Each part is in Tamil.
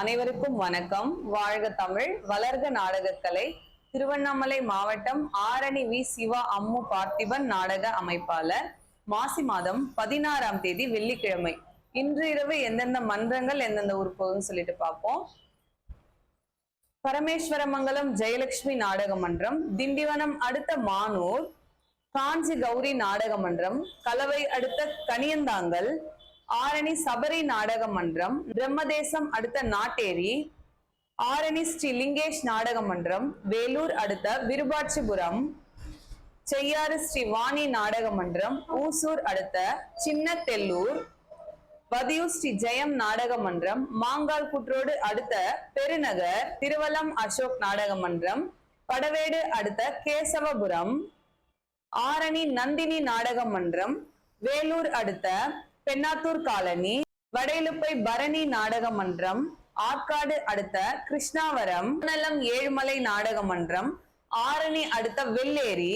அனைவருக்கும் வணக்கம். வாழ்க தமிழ் வளர்க நாடகக்கலை. திருவண்ணாமலை மாவட்டம் ஆரணி வி. சிவா அம்மு பார்த்திபன் நாடக அமைப்பாளர். மாசி மாதம் பதினாறாம் தேதி வெள்ளிக்கிழமை. இன்று இரவு எந்தெந்த மன்றங்கள் எந்தெந்த ஊர் போகுதுன்னு சொல்லிட்டு பார்ப்போம். பரமேஸ்வரமங்கலம் ஜெயலட்சுமி நாடக மன்றம் திண்டிவனம் அடுத்த மானூர் காஞ்சி கௌரி நாடக மன்றம் கலவை அடுத்த கனியந்தாங்கல் ஆரணி சபரி நாடக மன்றம் பிரம்மதேசம் அடுத்த நாட்டேரி ஆரணி ஸ்ரீ லிங்கேஷ் நாடக மன்றம் வேலூர் அடுத்த விருபாட்சிபுரம் செய்யாறு ஸ்ரீ வாணி நாடக மன்றம் ஊசூர் அடுத்த சின்னத்தெல்லூர் வதியூர் ஸ்ரீ ஜெயம் நாடக மன்றம் மாங்கால் குற்றோடு அடுத்த பெருநகர் திருவலம் அசோக் நாடக மன்றம் படவேடு அடுத்த கேசவபுரம் ஆரணி நந்தினி நாடக மன்றம் வேலூர் அடுத்த பெண்ணாத்தூர் காலனி வடையிலுப்பை பரணி நாடக மன்றம் ஆற்காடு அடுத்த கிருஷ்ணாவரம் நலம் ஏழுமலை நாடக மன்றம் ஆரணி அடுத்த வெள்ளேரி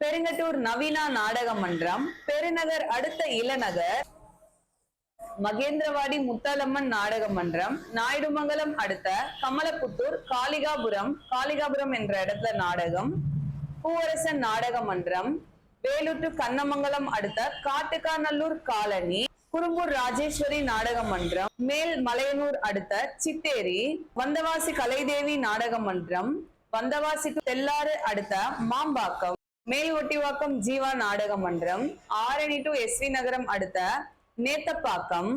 பெருங்கட்டூர் நவீனா நாடக மன்றம் பெருநகர் அடுத்த இளநகர் மகேந்திரவாடி முத்தாலம்மன் நாடக மன்றம் நாயுடுமங்கலம் அடுத்த கமலப்புத்தூர் காளிகாபுரம் காளிகாபுரம் என்ற இடத்துல நாடகம் பூவரசன் நாடக மன்றம் வேலூர் டு கண்ணமங்கலம் அடுத்த காட்டுக்காநல்லூர் காலனி குறும்பூர் ராஜேஸ்வரி நாடக மன்றம் மேல் மலையனூர் அடுத்த சித்தேரி வந்தவாசி கலைதேவி நாடக மன்றம் வந்தவாசி தெல்லாறு அடுத்த மாம்பாக்கம் மேல் ஒட்டிவாக்கம் ஜீவா நாடக மன்றம் ஆரணி டு எஸ்வி நகரம் அடுத்த நேத்தப்பாக்கம்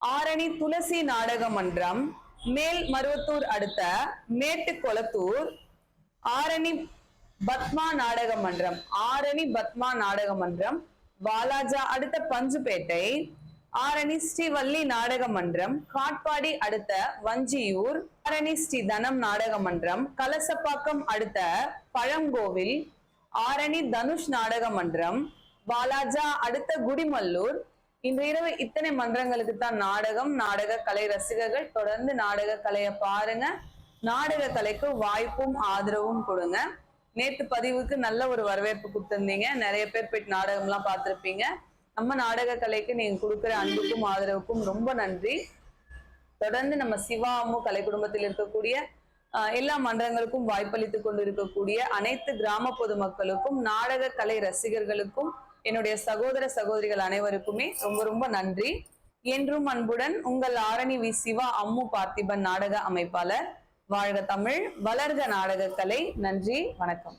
ஆரணி துளசி நாடக மன்றம் மேல் மருவத்தூர் அடுத்த மேட்டு கொளத்தூர் ஆரணி பத்மா நாடக மன்றம் ஆரணி பத்மா நாடக மன்றம் வாலாஜா அடுத்த பஞ்சுப்பேட்டை ஆரணி ஸ்ரீவல்லி நாடக மன்றம் காட்பாடி அடுத்த வஞ்சியூர் ஆரணி ஸ்ரீ தனம் நாடக மன்றம் கலசப்பாக்கம் அடுத்த பழங்கோவில் ஆரணி தனுஷ் நாடக மன்றம் வாலாஜா அடுத்த குடிமல்லூர் இன்று இரவு இத்தனை மன்றங்களுக்கு தான் நாடகம் நாடக கலை ரசிகர்கள் தொடர்ந்து நாடக கலையை பாருங்க நாடக கலைக்கு வாய்ப்பும் ஆதரவும் கொடுங்க. நேத்து பதிவுக்கு நல்ல ஒரு வரவேற்பு கொடுத்திருந்தீங்க. நிறைய பேர் போயிட்டு நாடகம்லாம் பார்த்துருப்பீங்க. நம்ம நாடக கலைக்கு நீங்க கொடுக்குற அன்புக்கும் ஆதரவுக்கும் ரொம்ப நன்றி. தொடர்ந்து நம்ம சிவா அம்மு கலை குடும்பத்தில் இருக்கக்கூடிய எல்லா மன்றங்களுக்கும் வாய்ப்பளித்துக் கொண்டு இருக்கக்கூடிய அனைத்து கிராம பொதுமக்களுக்கும் நாடக கலை ரசிகர்களுக்கும் என்னுடைய சகோதர சகோதரிகள் அனைவருக்குமே ரொம்ப ரொம்ப நன்றி. என்றும் அன்புடன் உங்கள் ஆரணி வி சிவா அம்மு பார்த்திபன் நாடக அமைப்பாளர். வாழ்க தமிழ் வளர்க நாடக கலை நன்றி வணக்கம்.